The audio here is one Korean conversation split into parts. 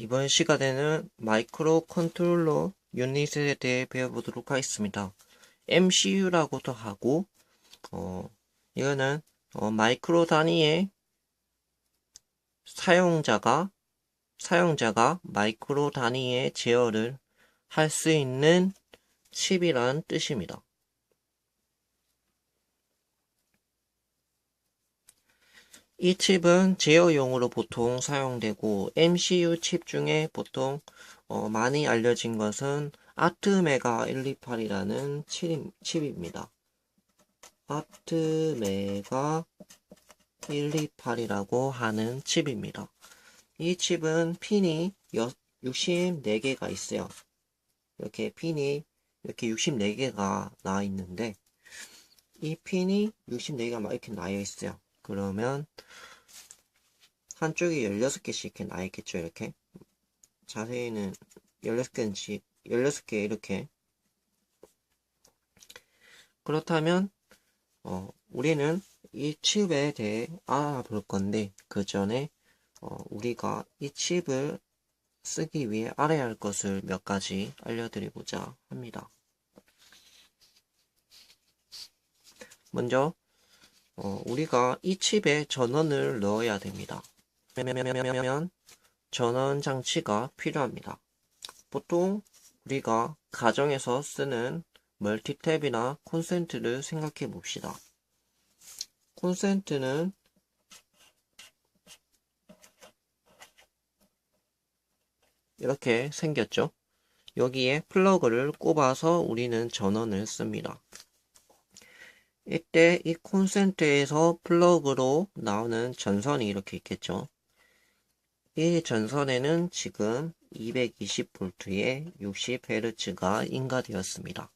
이번 시간에는 마이크로 컨트롤러 유닛에 대해 배워보도록 하겠습니다. MCU라고도 하고, 어, 이거는 어, 마이크로 단위의 사용자가 사용자가 마이크로 단위의 제어를 할 수 있는 칩이란 뜻입니다. 이 칩은 제어용으로 보통 사용되고 MCU 칩 중에 보통 어, 많이 알려진 것은 아트메가 128이라는 칩입니다. 아트메가 128이라고 하는 칩입니다. 이 칩은 핀이 64개가 있어요. 이렇게 핀이 이렇게 64개가 나와 있는데 이 핀이 64개가 막 이렇게 나와 있어요. 그러면 한쪽이 16개씩 이렇게 나와 있겠죠. 이렇게 자세히는 16개인지 16개 이렇게 그렇다면 어, 우리는 이 칩에 대해 알아볼 건데 그 전에 어, 우리가 이 칩을 쓰기 위해 알아야 할 것을 몇 가지 알려드리고자 합니다. 먼저 어, 우리가 이 칩에 전원을 넣어야 됩니다. 면 전원 장치가 필요합니다. 보통 우리가 가정에서 쓰는 멀티탭이나 콘센트를 생각해 봅시다. 콘센트는 이렇게 생겼죠. 여기에 플러그를 꼽아서 우리는 전원을 씁니다. 이때 이 콘센트에서 플러그로 나오는 전선이 이렇게 있겠죠. 이 전선에는 지금 220V에 60Hz가 인가되었습니다.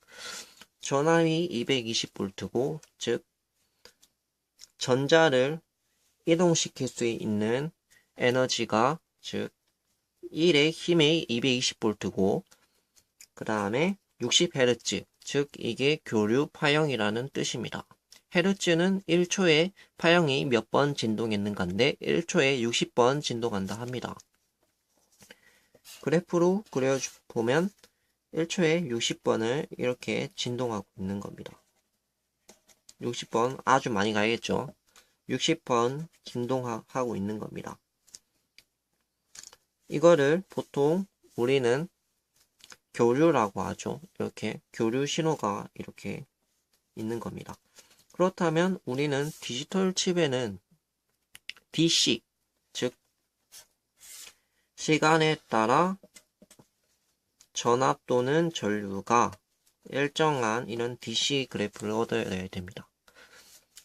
전압이 220V고, 즉, 전자를 이동시킬 수 있는 에너지가, 즉, 1의 힘이 220V고, 그 다음에 60Hz, 즉, 이게 교류 파형이라는 뜻입니다. 헤르츠는 1초에 파형이 몇 번 진동했는가인데 1초에 60번 진동한다 합니다. 그래프로 그려보면 1초에 60번을 이렇게 진동하고 있는 겁니다. 60번 아주 많이 가야겠죠. 60번 진동하고 있는 겁니다. 이거를 보통 우리는 교류라고 하죠. 이렇게 교류 신호가 이렇게 있는 겁니다. 그렇다면 우리는 디지털 칩에는 DC, 즉 시간에 따라 전압 또는 전류가 일정한 이런 DC 그래프를 얻어야 됩니다.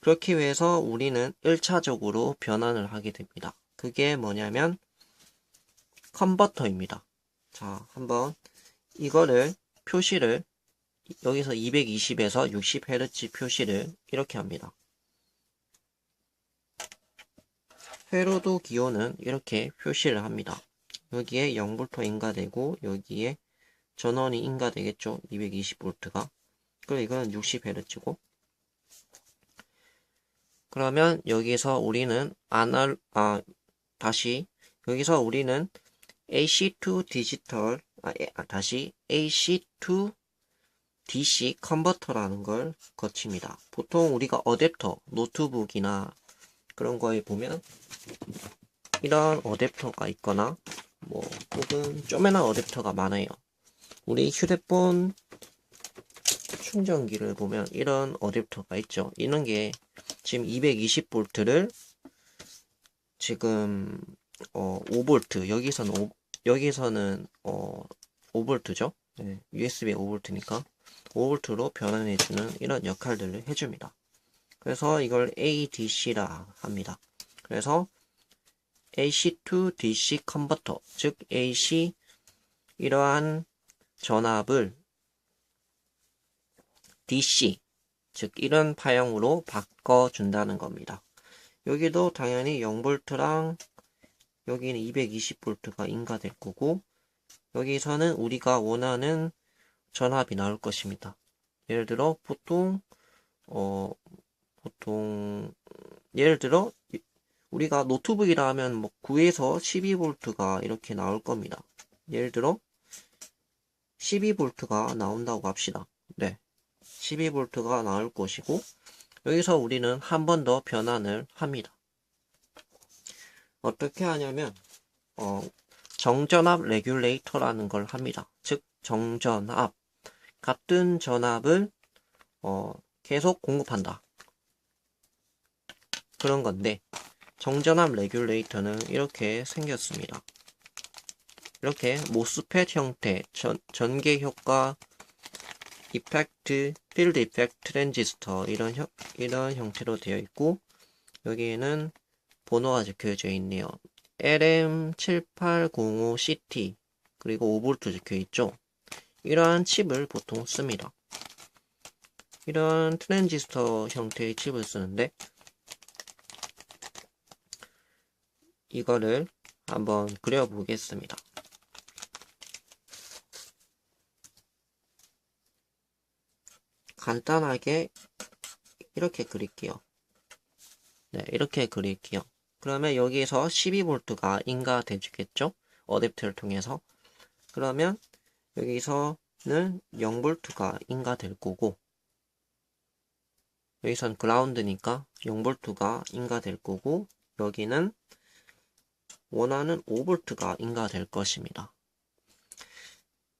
그렇기 위해서 우리는 1차적으로 변환을 하게 됩니다. 그게 뭐냐면 컨버터입니다. 자, 한번 이거를 표시를 여기서 220에서 60Hz 표시를 이렇게 합니다. 회로도 기호는 이렇게 표시를 합니다. 여기에 0V 인가되고 여기에 전원이 인가되겠죠. 220V가. 그리고 이거는 60Hz고 그러면 여기서 우리는 아날 아 다시 여기서 우리는 AC2 디지털 아, 아 다시 AC2 DC 컨버터라는 걸 거칩니다. 보통 우리가 어댑터, 노트북이나 그런 거에 보면 이런 어댑터가 있거나 뭐 혹은 쪼매난 어댑터가 많아요. 우리 휴대폰 충전기를 보면 이런 어댑터가 있죠. 이런 게 지금 220V를 지금 어 5V 여기서는 5, 여기서는 어 5V죠. 네, USB 5V니까 5V로 변환해주는 이런 역할들을 해줍니다. 그래서 이걸 ADC라 합니다. 그래서 AC to DC 컨버터, 즉 AC 이러한 전압을 DC, 즉 이런 파형으로 바꿔준다는 겁니다. 여기도 당연히 0V랑 여기는 220V가 인가될 거고 여기서는 우리가 원하는 전압이 나올 것입니다. 예를 들어 보통 어 보통 예를 들어 우리가 노트북이라 하면 뭐 9에서 12V가 이렇게 나올 겁니다. 예를 들어 12V가 나온다고 합시다. 네. 12V가 나올 것이고 여기서 우리는 한 번 더 변환을 합니다. 어떻게 하냐면 어, 정전압 레귤레이터라는 걸 합니다. 즉 정전압 같은 전압을 어, 계속 공급한다. 그런 건데 정전압 레귤레이터는 이렇게 생겼습니다. 이렇게 모스펫 형태, 전, 전개 효과, 이펙트, 필드 이펙트 트랜지스터 이런 형, 이런 형태로 되어 있고 여기에는 번호가 적혀져 있네요. LM7805CT 그리고 5V 적혀 있죠. 이러한 칩을 보통 씁니다. 이런 트랜지스터 형태의 칩을 쓰는데 이거를 한번 그려보겠습니다. 간단하게 이렇게 그릴게요. 네, 이렇게 그릴게요. 그러면 여기에서 12V가 인가돼 주겠죠? 어댑터를 통해서. 그러면 여기서는 0V가 인가될 거고 여기선 그라운드니까 0V가 인가될 거고 여기는 원하는 5V가 인가될 것입니다.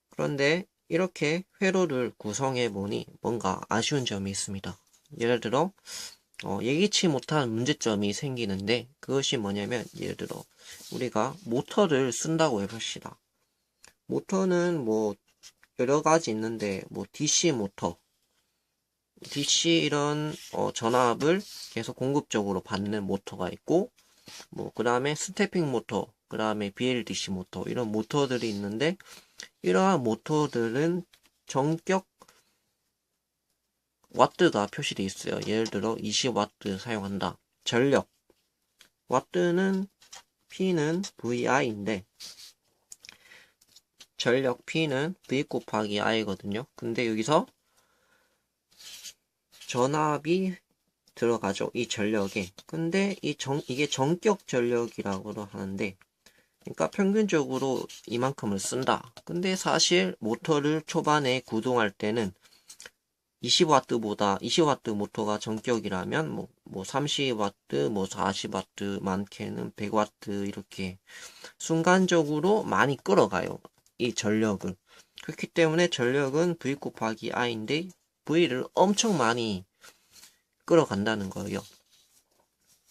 그런데 이렇게 회로를 구성해 보니 뭔가 아쉬운 점이 있습니다. 예를 들어 어, 예기치 못한 문제점이 생기는데 그것이 뭐냐면 예를 들어 우리가 모터를 쓴다고 해봅시다. 모터는 뭐 여러 가지 있는데 뭐 DC 모터, DC 이런 어, 전압을 계속 공급적으로 받는 모터가 있고 뭐 그 다음에 스태핑 모터, 그 다음에 BLDC 모터 이런 모터들이 있는데 이러한 모터들은 전격 와트가 표시되어 있어요. 예를 들어 20와트 사용한다. 전력 와트는 P는 VI인데 전력 P는 V 곱하기 I거든요. 근데 여기서 전압이 들어가죠. 이 전력에. 근데 이 정, 이게 전격 전력이라고도 하는데 그러니까 평균적으로 이만큼을 쓴다. 근데 사실 모터를 초반에 구동할 때는 20W보다 20W 모터가 전격이라면 뭐, 뭐 30W, 뭐 40W, 많게는 100W 이렇게 순간적으로 많이 끌어가요. 이 전력을. 그렇기 때문에 전력은 V 곱하기 I인데 V를 엄청 많이 끌어간다는 거예요.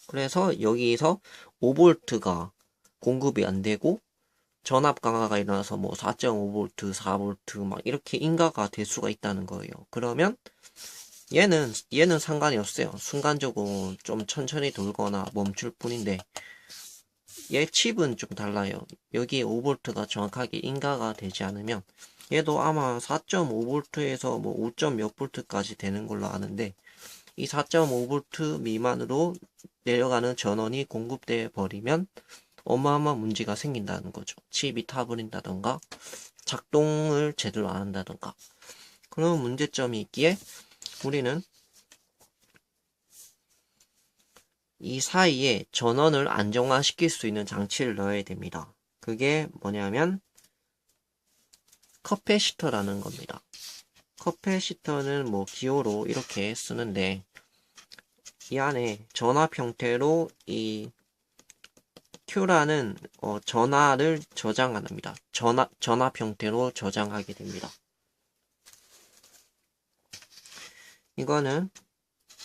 그래서 여기서 5V가 공급이 안 되고 전압 강화가 일어나서 뭐 4.5V, 4V 막 이렇게 인가가 될 수가 있다는 거예요. 그러면 얘는 얘는 상관이 없어요. 순간적으로 좀 천천히 돌거나 멈출 뿐인데 얘 칩은 좀 달라요. 여기 5V가 정확하게 인가가 되지 않으면 얘도 아마 4.5V에서 뭐 5. 몇 V까지 되는 걸로 아는데 이 4.5V 미만으로 내려가는 전원이 공급돼 버리면 어마어마한 문제가 생긴다는 거죠. 칩이 타버린다던가 작동을 제대로 안 한다던가 그런 문제점이 있기에 우리는 이 사이에 전원을 안정화시킬 수 있는 장치를 넣어야 됩니다. 그게 뭐냐면 커패시터라는 겁니다. 커패시터는 뭐 기호로 이렇게 쓰는데 이 안에 전압 형태로 이 Q라는 어, 전화를 저장합니다. 전압, 전압 형태로 저장하게 됩니다. 이거는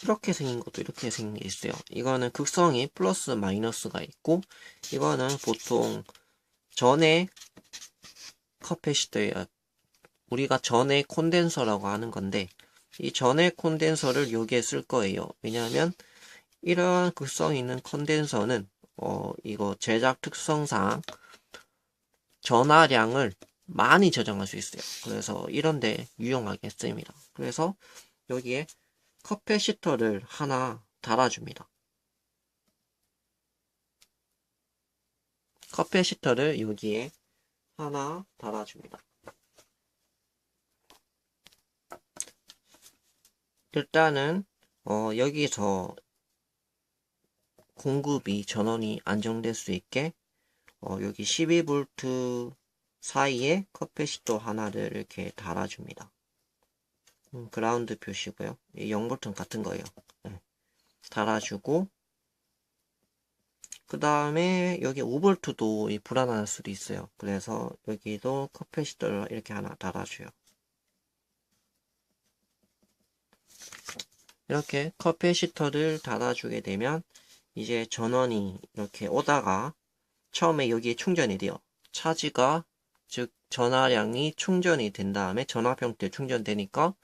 이렇게 생긴 것도 이렇게 생긴 게 있어요. 이거는 극성이 플러스 마이너스가 있고 이거는 보통 전에 커패시터예요. 우리가 전에 콘덴서라고 하는 건데 이 전에 콘덴서를 여기에 쓸 거예요. 왜냐하면 이러한 극성 있는 콘덴서는 어, 이거 제작 특성상 전화량을 많이 저장할 수 있어요. 그래서 이런데 유용하게 쓰입니다. 그래서 여기에 커패시터를 하나 달아줍니다. 커패시터를 여기에 하나 달아줍니다. 일단은 어, 여기서 공급이 전원이 안정될 수 있게 어, 여기 12V 사이에 커패시터 하나를 이렇게 달아줍니다. 음, 그라운드 표시고요. 0V 같은 거예요. 네. 달아주고 그 다음에 여기 5V도 불안할 수도 있어요. 그래서 여기도 커패시터를 이렇게 하나 달아줘요. 이렇게 커패시터를 달아주게 되면 이제 전원이 이렇게 오다가 처음에 여기에 충전이 돼요. 차지가 즉 전화량이 충전이 된 다음에 전압 형태 충전되니까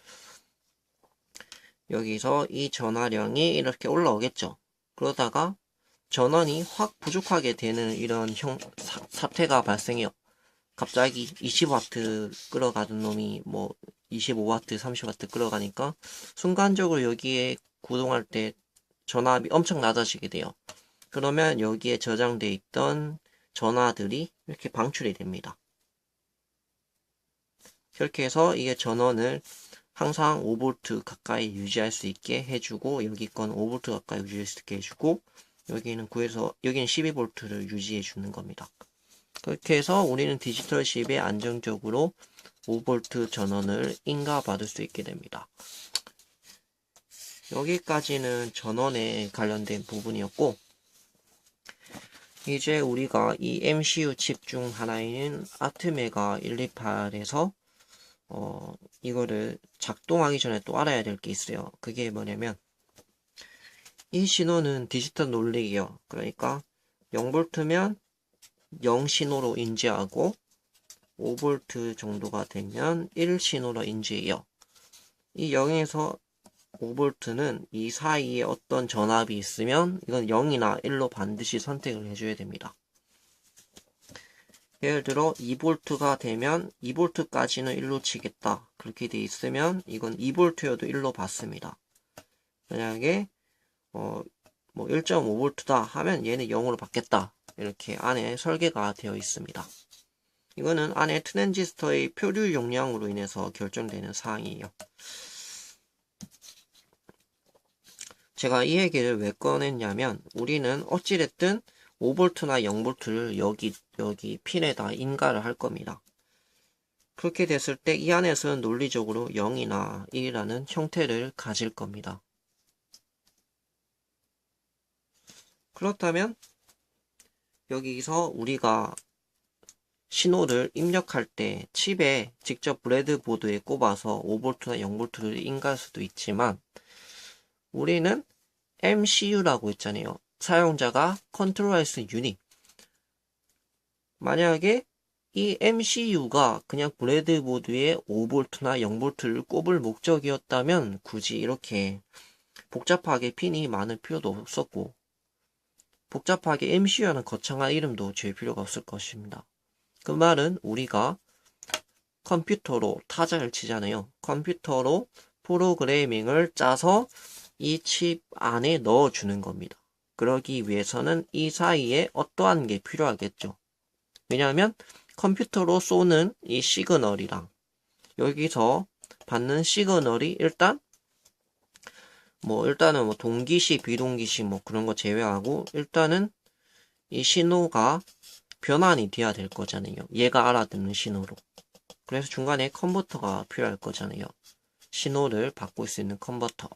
여기서 이 전화량이 이렇게 올라오겠죠. 그러다가 전원이 확 부족하게 되는 이런 형 사, 사태가 발생해요. 갑자기 20W 끌어가던 놈이 뭐 25W, 30W 끌어가니까 순간적으로 여기에 구동할 때 전압이 엄청 낮아지게 돼요. 그러면 여기에 저장돼 있던 전화들이 이렇게 방출이 됩니다. 그렇게 해서 이게 전원을 항상 5V 가까이 유지할 수 있게 해주고 여기 건 5V 가까이 유지할 수 있게 해주고 여기는 9에서 여기는 12V를 유지해 주는 겁니다. 그렇게 해서 우리는 디지털 칩에 안정적으로 5V 전원을 인가받을 수 있게 됩니다. 여기까지는 전원에 관련된 부분이었고 이제 우리가 이 MCU 칩 중 하나인 아트메가 128에서 어, 이거를 작동하기 전에 또 알아야 될 게 있어요. 그게 뭐냐면 이 신호는 디지털 논리예요. 그러니까 0V면 0 신호로 인지하고 5V 정도가 되면 1 신호로 인지해요. 이 0에서 5V는 이 사이에 어떤 전압이 있으면 이건 0이나 1로 반드시 선택을 해줘야 됩니다. 예를 들어 2V가 되면 2V까지는 1로 치겠다. 그렇게 돼 있으면 이건 2V여도 1로 받습니다. 만약에 어, 뭐 1.5V다 하면 얘는 0으로 받겠다. 이렇게 안에 설계가 되어 있습니다. 이거는 안에 트랜지스터의 표류 용량으로 인해서 결정되는 사항이에요. 제가 이 얘기를 왜 꺼냈냐면 우리는 어찌됐든 5V나 0V를 여기 여기 핀에다 인가를 할 겁니다. 그렇게 됐을 때 이 안에서는 논리적으로 0이나 1이라는 형태를 가질 겁니다. 그렇다면 여기서 우리가 신호를 입력할 때 칩에 직접 브레드보드에 꼽아서 5V나 0V를 인가할 수도 있지만 우리는 MCU라고 있잖아요. 사용자가 컨트롤할 수 있는 유닛. 만약에 이 MCU가 그냥 브레드보드에 5V나 0V를 꼽을 목적이었다면 굳이 이렇게 복잡하게 핀이 많을 필요도 없었고 복잡하게 MCU라는 거창한 이름도 줄 필요가 없을 것입니다. 그 말은 우리가 컴퓨터로 타자를 치잖아요. 컴퓨터로 프로그래밍을 짜서 이 칩 안에 넣어주는 겁니다. 그러기 위해서는 이 사이에 어떠한 게 필요하겠죠. 왜냐하면 컴퓨터로 쏘는 이 시그널이랑 여기서 받는 시그널이 일단 뭐 일단은 뭐 동기시 비동기시 뭐 그런 거 제외하고 일단은 이 신호가 변환이 돼야 될 거잖아요. 얘가 알아듣는 신호로. 그래서 중간에 컨버터가 필요할 거잖아요. 신호를 바꿀 수 있는 컨버터.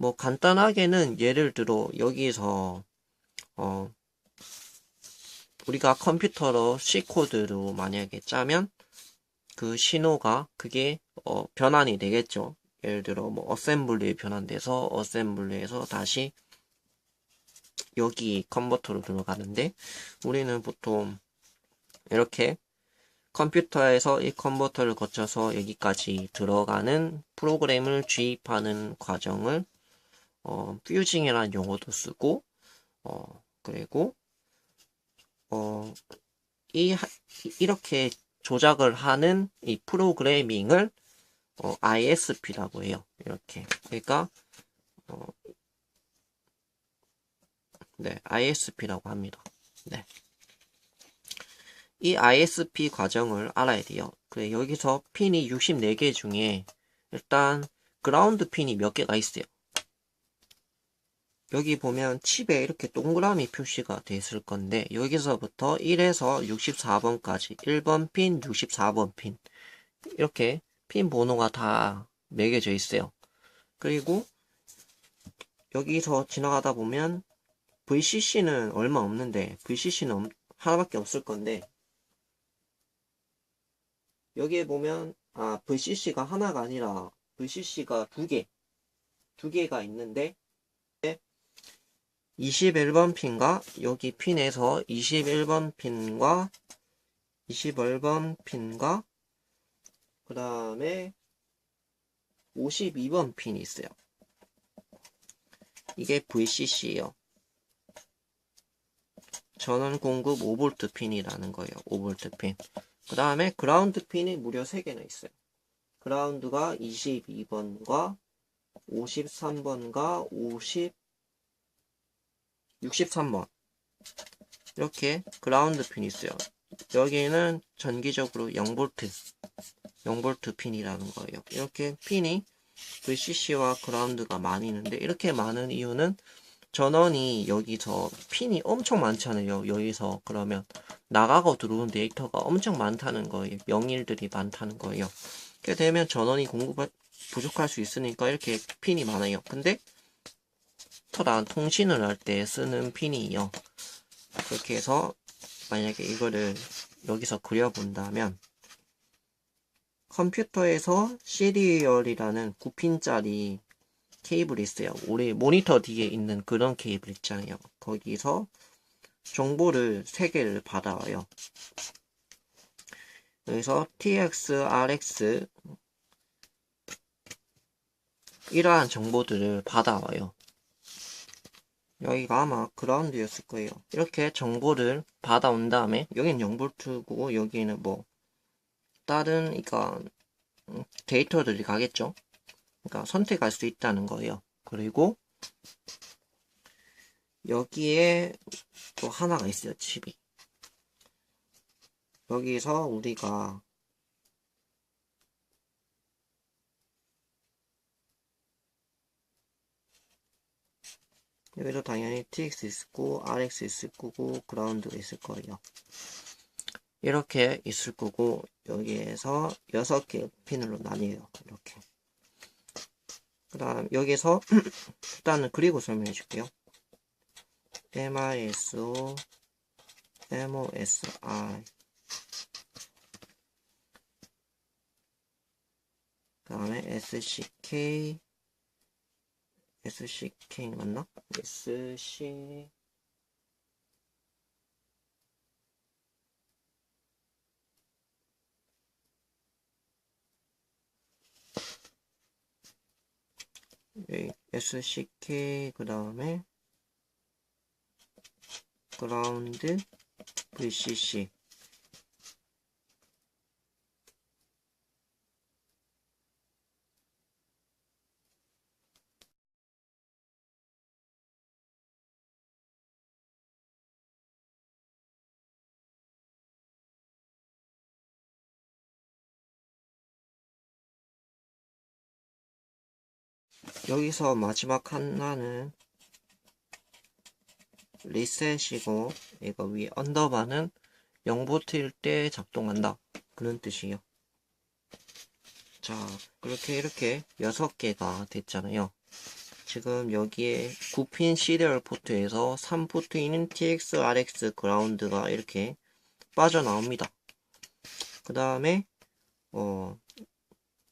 뭐 간단하게는 예를 들어 여기서 어 우리가 컴퓨터로 C 코드로 만약에 짜면 그 신호가 그게 어 변환이 되겠죠. 예를 들어 뭐 어셈블리에 변환돼서 어셈블리에서 다시 여기 컨버터로 들어가는데 우리는 보통 이렇게 컴퓨터에서 이 컨버터를 거쳐서 여기까지 들어가는 프로그램을 주입하는 과정을 어, 퓨징이라는 용어도 쓰고 어, 그리고 어, 이 이렇게 조작을 하는 이 프로그래밍을 어, ISP라고 해요. 이렇게 그러니까 어, 네, ISP라고 합니다. 네. 이 ISP 과정을 알아야 돼요. 그래, 여기서 핀이 64개 중에 일단 그라운드 핀이 몇 개가 있어요. 여기 보면 칩에 이렇게 동그라미 표시가 돼 있을 건데 여기서부터 1에서 64번까지 1번 핀, 64번 핀 이렇게 핀 번호가 다 매겨져 있어요. 그리고 여기서 지나가다 보면 VCC는 얼마 없는데 VCC는 하나밖에 없을 건데 여기에 보면 아 VCC가 하나가 아니라 VCC가 두 개, 두 개가 있는데 21번 핀과 여기 핀에서 21번 핀과 21번 핀과 그 다음에 52번 핀이 있어요. 이게 VCC예요. 전원 공급 5V 핀이라는 거예요. 5V 핀. 그 다음에 그라운드 핀이 무려 3개나 있어요. 그라운드가 22번과 53번과 50, 63번. 이렇게 그라운드 핀이 있어요. 여기는 전기적으로 0V, 0V 핀이라는 거예요. 이렇게 핀이 VCC와 그라운드가 많이 있는데 이렇게 많은 이유는 전원이 여기서 핀이 엄청 많잖아요. 여기서 그러면 나가고 들어온 데이터가 엄청 많다는 거예요. 명일들이 많다는 거예요. 그렇게 되면 전원이 공급 부족할 수 있으니까 이렇게 핀이 많아요. 근데 터란 통신을 할 때 쓰는 핀이요. 그렇게 해서 만약에 이거를 여기서 그려본다면 컴퓨터에서 시리얼이라는 9핀짜리 케이블이 있어요. 우리 모니터 뒤에 있는 그런 케이블 있잖아요. 거기서 정보를 3개를 받아와요. 여기서 TX, RX 이러한 정보들을 받아와요. 여기가 아마 그라운드였을 거예요. 이렇게 정보를 받아온 다음에 여기는 0볼트고 여기는 뭐 다른 그러니까 데이터들이 가겠죠. 그러니까 선택할 수 있다는 거예요. 그리고 여기에 또 하나가 있어요. 칩이. 여기서 우리가 여기도 당연히 TX 있을 거고 RX 있을 거고 그라운드가 있을 거예요. 이렇게 있을 거고 여기에서 6개 핀으로 나뉘어요. 이렇게. 그 다음 여기서 일단은 그리고 설명해 줄게요. MISO, MOSI 그 다음에 SCK SCK 맞나? SC SCK 그 다음에 그라운드 VCC 여기서 마지막 하나는 리셋이고 이거 위에 언더바는 0보트일 때 작동한다. 그런 뜻이에요. 자 그렇게 이렇게 6개가 됐잖아요. 지금 여기에 9핀 시리얼 포트에서 3포트인 TX, RX 그라운드가 이렇게 빠져나옵니다. 그 다음에 어,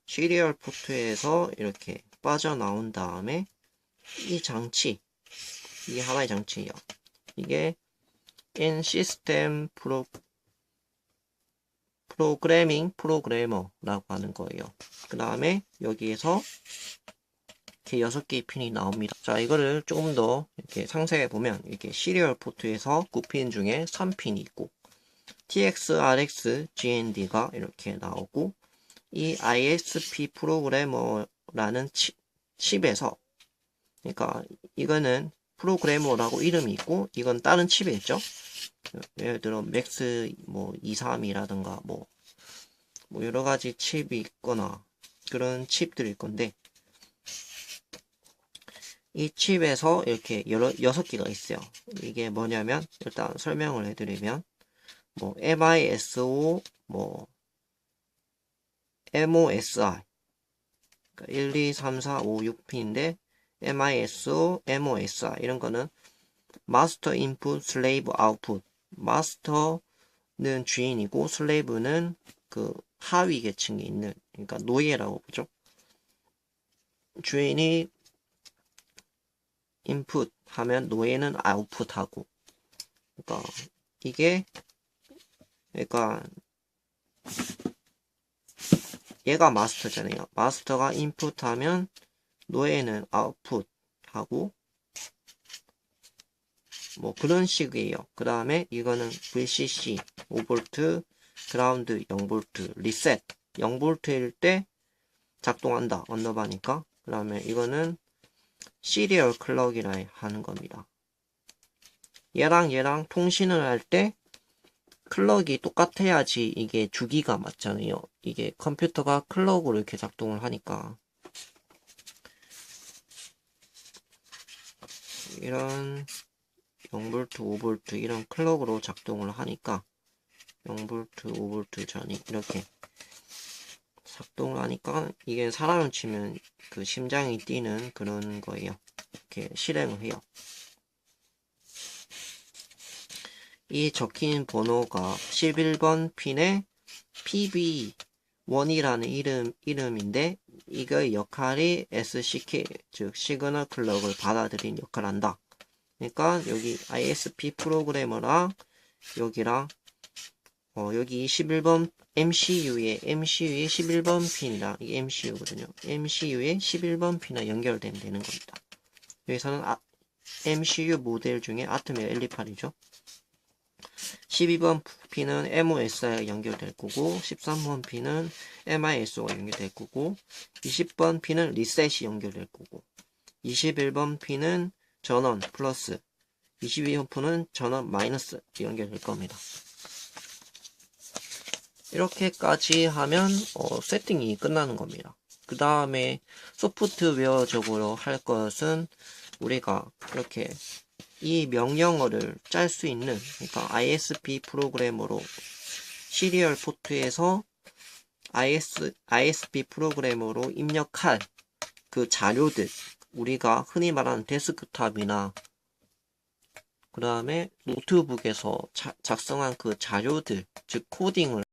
시리얼 포트에서 이렇게 빠져나온 다음에 이 장치 이게 하나의 장치예요. 이게 in 시스템 프로 프로그래밍 프로그래머라고 하는 거예요. 그 다음에 여기에서 이렇게 6개의 핀이 나옵니다. 자, 이거를 조금 더 이렇게 상세히 보면 이렇게 시리얼 포트에서 9핀 중에 3핀이 있고 TX, RX, GND가 이렇게 나오고 이 ISP 프로그래머 라는 치, 칩에서 그러니까 이거는 프로그래머라고 이름이 있고 이건 다른 칩이겠죠 예를 들어 맥스 뭐 23이라든가 뭐, 뭐 여러 가지 칩이 있거나 그런 칩들일 건데 이 칩에서 이렇게 여러, 여섯 개가 있어요. 이게 뭐냐면, 일단 설명을 해드리면, 뭐, MISO, 뭐, MOSI. 그러니까 1, 2, 3, 4, 5, 6P인데, MISO, MOSI. 이런 거는 마스터 인풋, 슬레이브 아웃풋. 마스터는 주인이고, 슬레이브는 그 하위 계층에 있는, 그러니까 노예라고 보죠. 주인이 인풋 하면 노예는 아웃풋 하고 그러니까 이게 그러니까 얘가 마스터잖아요. 마스터가 인풋 하면 노예는 아웃풋 하고 뭐 그런 식이에요. 그 다음에 이거는 VCC 5V 그라운드 0V 리셋 0V일 때 작동한다. 언더바니까 그 다음에 이거는 시리얼 클럭이라 하는 겁니다. 얘랑 얘랑 통신을 할 때 클럭이 똑같아야지 이게 주기가 맞잖아요. 이게 컴퓨터가 클럭으로 이렇게 작동을 하니까 이런 0V, 5V 이런 클럭으로 작동을 하니까 0V, 5V 전이 이렇게 작동을 하니까 이게 사람을 치면 그 심장이 뛰는 그런 거예요. 이렇게 실행을 해요. 이 적힌 번호가 11번 핀의 PB1이라는 이름, 이름인데 이거의 역할이 SCK 즉 시그널 클럭을 받아들인 역할을 한다. 그러니까 여기 ISP 프로그래머랑 여기랑 어, 여기 21번 MCU에 MCU의 11번 핀이랑 이게 MCU거든요. MCU의 11번 핀이랑 연결되면 되는 겁니다. 여기서는 아, MCU 모델 중에 아트메어 L28이죠. 12번 핀은 MOSI가 연결될 거고 13번 핀은 MISO가 연결될 거고 20번 핀은 리셋이 연결될 거고 21번 핀은 전원 플러스 22번 핀은 전원 마이너스 연결될 겁니다. 이렇게까지 하면 어, 세팅이 끝나는 겁니다. 그 다음에 소프트웨어적으로 할 것은 우리가 이렇게 이 명령어를 짤 수 있는 그러니까 ISP 프로그래머로 시리얼 포트에서 IS, ISP 프로그래머로 입력할 그 자료들 우리가 흔히 말하는 데스크탑이나 그 다음에 노트북에서 자, 작성한 그 자료들 즉 코딩을